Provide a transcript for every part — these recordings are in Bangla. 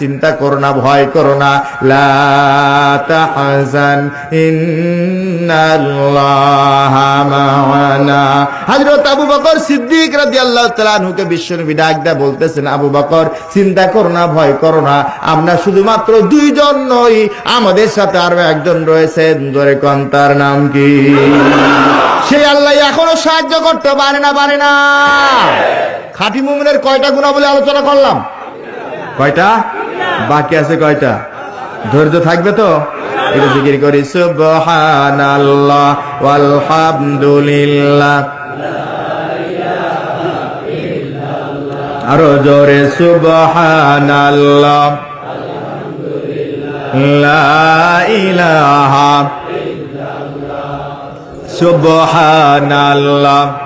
চিন্তা করো না, ভয় করো না। হযরত আবু বকর সিদ্দিক রাদিয়াল্লাহু তাআলা আনহুকে বিশ্বনবী ডাক দেয়া বলতেছেন, আবু বকর, চিন্তা করো না, ভয় করো না। আমরা শুধুমাত্র দুইজন নই, আমাদের সাথে আরও একজন রয়েছেন ধরে কোন তার নাম কি? সেই আল্লাহ এখনও সাহায্য করতে পারে না পারে না। খাঁটি মুমিনের কয়টা গুণা বলে আলোচনা করলাম? কয়টা? বাকি আছে কয়টা? ধৈর্য থাকবে তো? একটু জিকির করি, সুবহানাল্লাহ ওয়ালহামদুলিল্লাহ। আরও জোরে, সুবহানাল্লাহ। লা ইলাহা সুবহানাল্লাহ।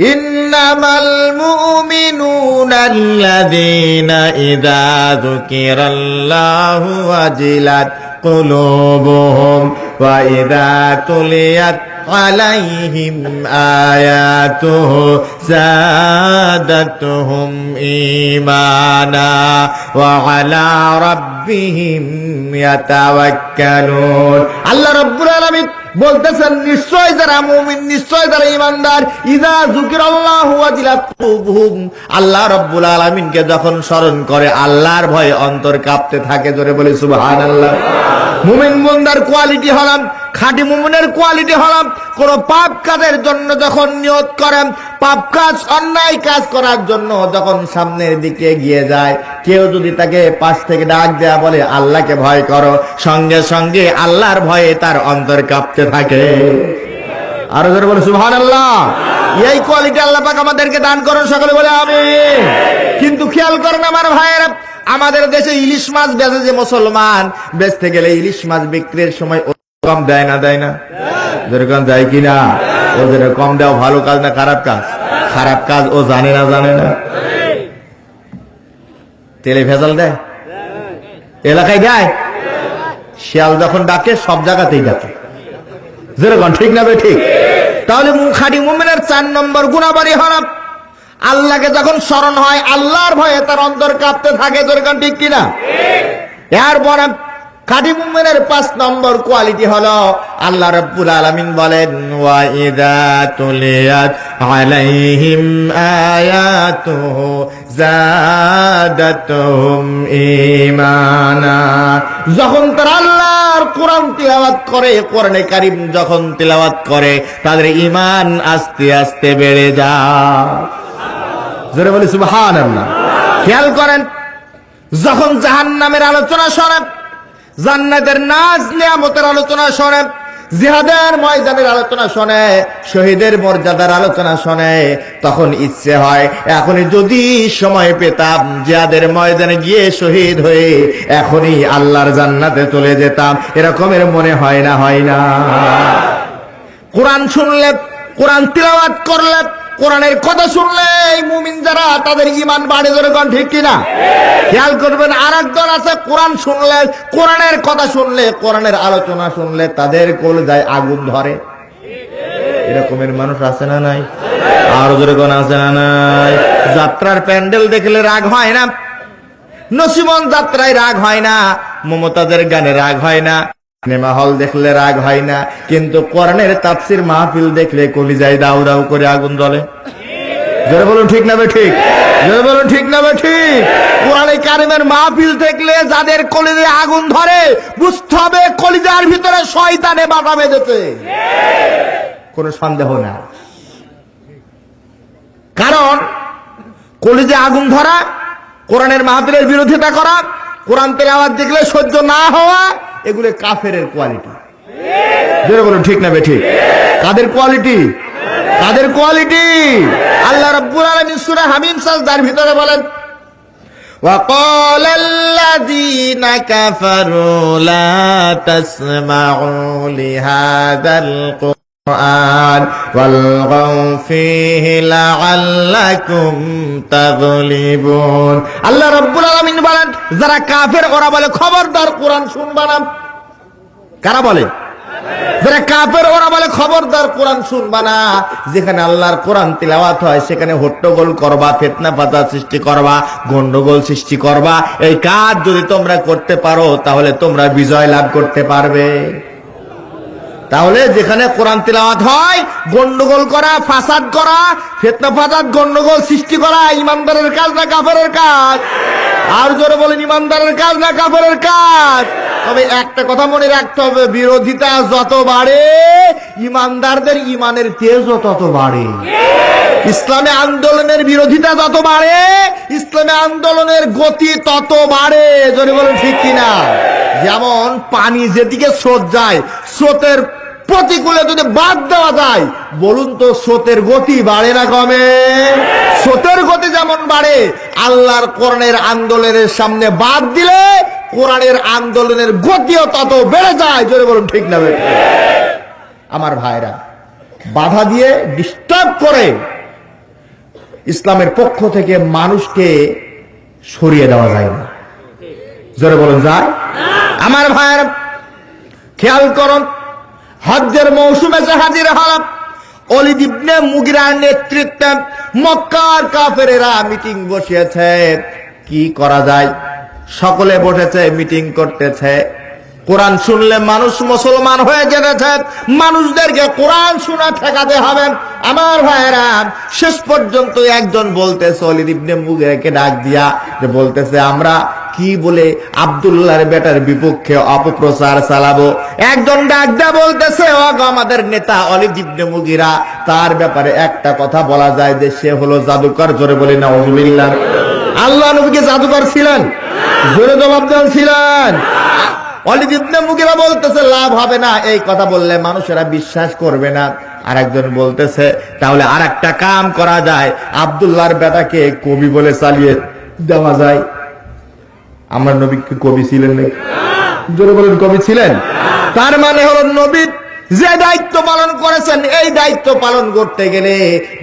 إنما المؤمنون الذين إذا ذكر الله وجلت قلوبهم وإذا تليت عليهم آياته زادتهم إيمانا وعلى ربهم يتوكلون الله رب العالمين বলতেছেন, নিশ্চয় যারা মুমিন, নিশ্চয় যারা ইমানদার ইদা ওয়াজিলাত কুলুবুহুম। আল্লাহ রাব্বুল আলামিনকে যখন স্মরণ করে, আল্লাহর ভয়ে অন্তর কাঁপতে থাকে, জোরে বলে সুবহানাল্লাহ। মুমিন বন্দার কোয়ালিটি হলাম খাঁটি মুমিনের কোয়ালিটি হলাম কোন পাপ কাজের জন্য যখন নিয়ত করেন পাপ কাজ, অন্যায় কাজ করার জন্য যখন সামনের দিকে এগিয়ে যায়, কেউ যদি তাকে পাশ থেকে ডাক দেয়া বলে, আল্লাহকে ভয় করো, সঙ্গে সঙ্গে আল্লাহর ভয়ে তার অন্তর কাঁপতে থাকে। আরও ধরে বলে সুহান আল্লাহ এই কোয়ালিটি আল্লাহ পাক আমাদেরকে দান করুন, সকলে বলে আমি কিন্তু খেয়াল করেন আমার ভাইয়েরা, আমাদের দেশে ইলিশ মাছ বেচে যে মুসলমান, বেচতে গেলে ইলিশ মাছ বিক্রির সময় কম দেয় না দেয় না? যেরকম দেয় কিনা? ওদের কম দেওয়া ভালো কাজ না খারাপ কাজ? খারাপ কাজ ও জানে না জানে না। তেলে ভেজাল দেয়? এলাকায় দেয়? শিয়াল যখন ডাকে, সব জায়গাতেই ডাকে। যেরকম ঠিক না ঠিক? তাহলে মুখাটি মুমিনের চার নম্বর গুণাবাড়ি হলাম আল্লাহকে যখন স্মরণ হয়, আল্লাহর ভয়ে তার অন্তর কাঁপতে থাকে, যেরকম ঠিক কিনা? এরপর খাটি পাঁচ নম্বর কোয়ালিটি হলো আল্লাহ রাব্বুল আলামিন বলেন, ওয়া তুলিয়াত আলাইহিম আয়াতুহু যখন তারা আল্লাহর কোরআন তিলাওয়াত করে, কোরআনে কারীম যখন তিলাওয়াত করে, তাদের ঈমান আস্তে আস্তে বেড়ে যায়। জোরে বলি, সুবহানাল্লাহ। খেয়াল করেন, যখন জাহান্নামের আলোচনা শোনেন জান্নাতের নাজ নিয়ামতের আলোচনা শোনে, জিহাদের ময়দানের আলোচনা শোনে, শহীদের মর্যাদার আলোচনা শোনে, তখন ইচ্ছে হয়, এখনই যদি সময় পেতাম, জিহাদের ময়দানে গিয়ে শহীদ হয়ে এখনই আল্লাহর জান্নাতে চলে যেতাম। এরকমের মনে হয় না হয় না। কোরআন শুনলে, কোরআন তিলাওয়াত করলে কোরআনের কথা শুনলে মুমিন যারা, তাদের ইমান বাড়ে যেরকম ঠিক কিনা? খেয়াল করবেন আর একজন আছে, কোরআন শুনলে, কোরআনের কথা শুনলে, কোরআনের আলোচনা শুনলে তাদের কোল যায় আগুন ধরে। এরকমের মানুষ আছে না নাই? আরও যেরকম আছে না নাই? যাত্রার প্যান্ডেল দেখলে রাগ হয় না? নসিমন যাত্রায় রাগ হয় না? মমতাদের গানে রাগ হয় না? সিনেমা হল দেখলে রাগ হয় না, কিন্তু কোরআনের তাফসির মাহফিল দেখলে কলিজায় দাউ দাউ করে আগুন জ্বলে। জোরে বলুন, ঠিক না ঠিক? জোরে বলুন, ঠিক না ঠিক? কোরআনে কারিমের মাহফিল দেখলে যাদের কলিজে আগুন ধরে, বুঝতে হবে কলিজার ভিতরে শয়তানে বাধা বেঁধেছে। কোনো সন্দেহ না। কারণ কলিজে আগুন ধরা, কোরআনের মাহফিলের বিরোধিতা করা কোরআন তেলে আওয়াজ দেখলে সহ্য না হওয়া এগুলো কাফের কোয়ালিটি যেটা বলুন ঠিক না বে ঠিক কাদের কোয়ালিটি কাদের কোয়ালিটি আল্লাহ রাব্বুল আলামিন সূরা হামিম সাজদার ভিতরে বলেন وقال الذين كفروا لا تسمعوا لهذا القرآن القرآن والغوا فيه لعلكم تغلبون আল্লাহ রাব্বুল আলামিন বলেন যারা কাফের ওরা বলে খবরদার কোরআন শুনবা না কারা বলে যারা কাফের ওরা বলে খবরদার কোরআন শুনবা না যেখানে আল্লাহর কোরআন তিলাওয়াত হয় সেখানে হট্টগোল করবা ফেতনা পাতা সৃষ্টি করবা গন্ডগোল সৃষ্টি করবা এই কাজ যদি তোমরা করতে পারো তাহলে তোমরা বিজয় লাভ করতে পারবে তাহলে যেখানে কোরআন তিলাওয়াত হয়, গন্ডগোল করা, ফাসাদ করা, ফেতনা ফাসাদ, গন্ডগোল সৃষ্টি করা, ইমানদারের কাজ না কাফেরের কাজ? আর জোরে বলেন, ইমানদারের কাজ না কাফেরের কাজ? তবে একটা কথা মনে রাখতে হবে, বিরোধিতা যত বাড়ে, ইমানদারদের ইমানের তেজও তত বাড়ে। ইসলামী আন্দোলনের বিরোধিতা যত বাড়ে, ইসলামী আন্দোলনের গতি তত বাড়ে। যদি বলেন, ঠিক কিনা? যেমন পানি যেদিকে স্রোত যায়, স্রোতের প্রতিকূলে যদি বাদ দেওয়া যায় বলুন তো স্রোতের গতি বাড়ে না কমে? স্রোতের গতি যেমন বাড়ে আল্লাহর কোরআনের আন্দোলনের সামনে বাদ দিলে কোরআনের আন্দোলনের গতিও তত বেড়ে যায়। যদি বলুন ঠিক না আমার ভাইরা বাধা দিয়ে ডিস্টার্ব করে ইসলামের পক্ষ থেকে মানুষকে সরিয়ে দেওয়া যায় না। জোরে বলুন যায়? আমার ভাইয়ের খেয়াল করুন হজ্জের মৌসুমে যে হাজির হলাম অলিদ ইবনে মুগিরার নেতৃত্বে মক্কার কাফেরেরা মিটিং বসিয়েছে। কি করা যায়? সকলে বসেছে, মিটিং করতেছে। কোরআন শুনলে মানুষ মুসলমান হয়ে যেতেছে। মানুষদেরকে কোরআন শোনা ঠেকাতে হবে। আমার ভাইয়েরা, শেষ পর্যন্ত একজন বলতেছে অলিদ ইবনে মুগিরাকে ডাক দিয়া, যে বলতেছে, আমরা কি বলে আব্দুল্লাহর বেটার বিপক্ষে অপপ্রচার চালাবো? একজন ডাকদা বলতেছে আমাদের নেতা অলিদ ইবনে মুগিরা, তার ব্যাপারে একটা কথা বলা যায় যে সে হলো জাদুকর। জোরে বলি না আল্লাহ নবীকে জাদুকর ছিলেন? জোরে জবাব দেন, ছিলেন। অলিদ ইবনে মুগিরা বলতেছে, লাভ হবে না। এই কথা বললে মানুষেরা বিশ্বাস করবে না। আর একজন বলতেছে, তাহলে আর একটা কাম করা যায়। আব্দুল্লাহর বেটাকে কবি বলে চালিয়ে দেওয়া যায়। আমার নবী কবি ছিলেন নাকি? জোরে বলেন, কবি ছিলেন? তার মানে হলো নবী যে দায়িত্ব পালন করেছেন, এই দায়িত্ব পালন করতে গেলে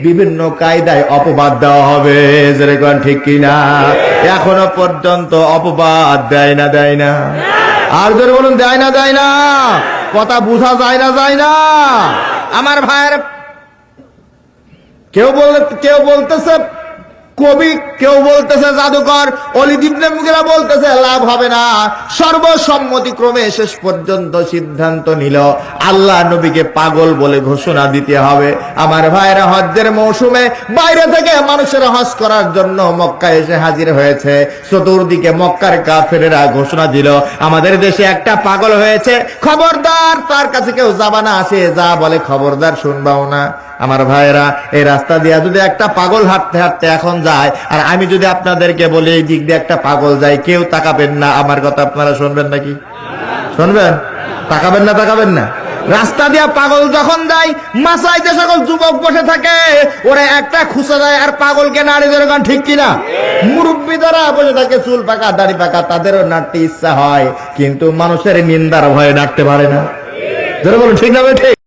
বিভিন্ন কায়দায় অপবাদ দেওয়া হবে। যেরকম ঠিক কিনা এখনও পর্যন্ত অপবাদ দেয় না দেয় না। আর জোরে বলুন, দেয় না দেয় না। কথা বোঝা যায় না যায় না। আমার ভাইয়ের কেউ বলে কেউ বলতেছে কবি কেউ বলতেছে, জাদুকর অলিদিবনে মুগেরা বলতেছে, লাভ হবে না। সর্বসম্মতিক্রমে শেষ পর্যন্ত সিদ্ধান্ত নিল, আল্লাহ নবীকে পাগল বলে ঘোষণা দিতে হবে। আমার ভাইরা হজ্জের মৌসুমে বাইরে থেকে মানুষের হজ করার জন্য মক্কা এসে হাজির হয়েছে। চতুর্দিকে মক্কার কাফেরেরা ঘোষণা দিল, আমাদের দেশে একটা পাগল হয়েছে, খবরদার, তার কাছে কেউ যাবা না আসে যা বলে খবরদার শুনবাও না। আমার ভাইয়েরা, এই রাস্তা দিয়ে যদি একটা পাগল হাঁটতে হাঁটতে এখন যায়। আর আমি যদি আপনাদেরকে বলি, এই দিক দিয়ে একটা পাগল যায়, কেউ তাকাবেন না। আমার কথা আপনারা শুনবেন নাকি? শুনবেন? তাকাবেন না তাকাবেন না। রাস্তা দিয়া পাগল যখন যায় মাসায় যে সকল যুবক বসে থাকে। ওরা একটা খুঁজে যায় আর পাগলকে নাড়ি ধরে ঠিক কিনা? মুরব্বী দ্বারা বসে থাকে, চুল পাকা, দাড়ি পাকা, তাদেরও নাড়তে ইচ্ছা হয়। কিন্তু মানুষের নিন্দার ভয়ে নাড়তে পারে না। ধরে বলুন, ঠিক না ঠিক?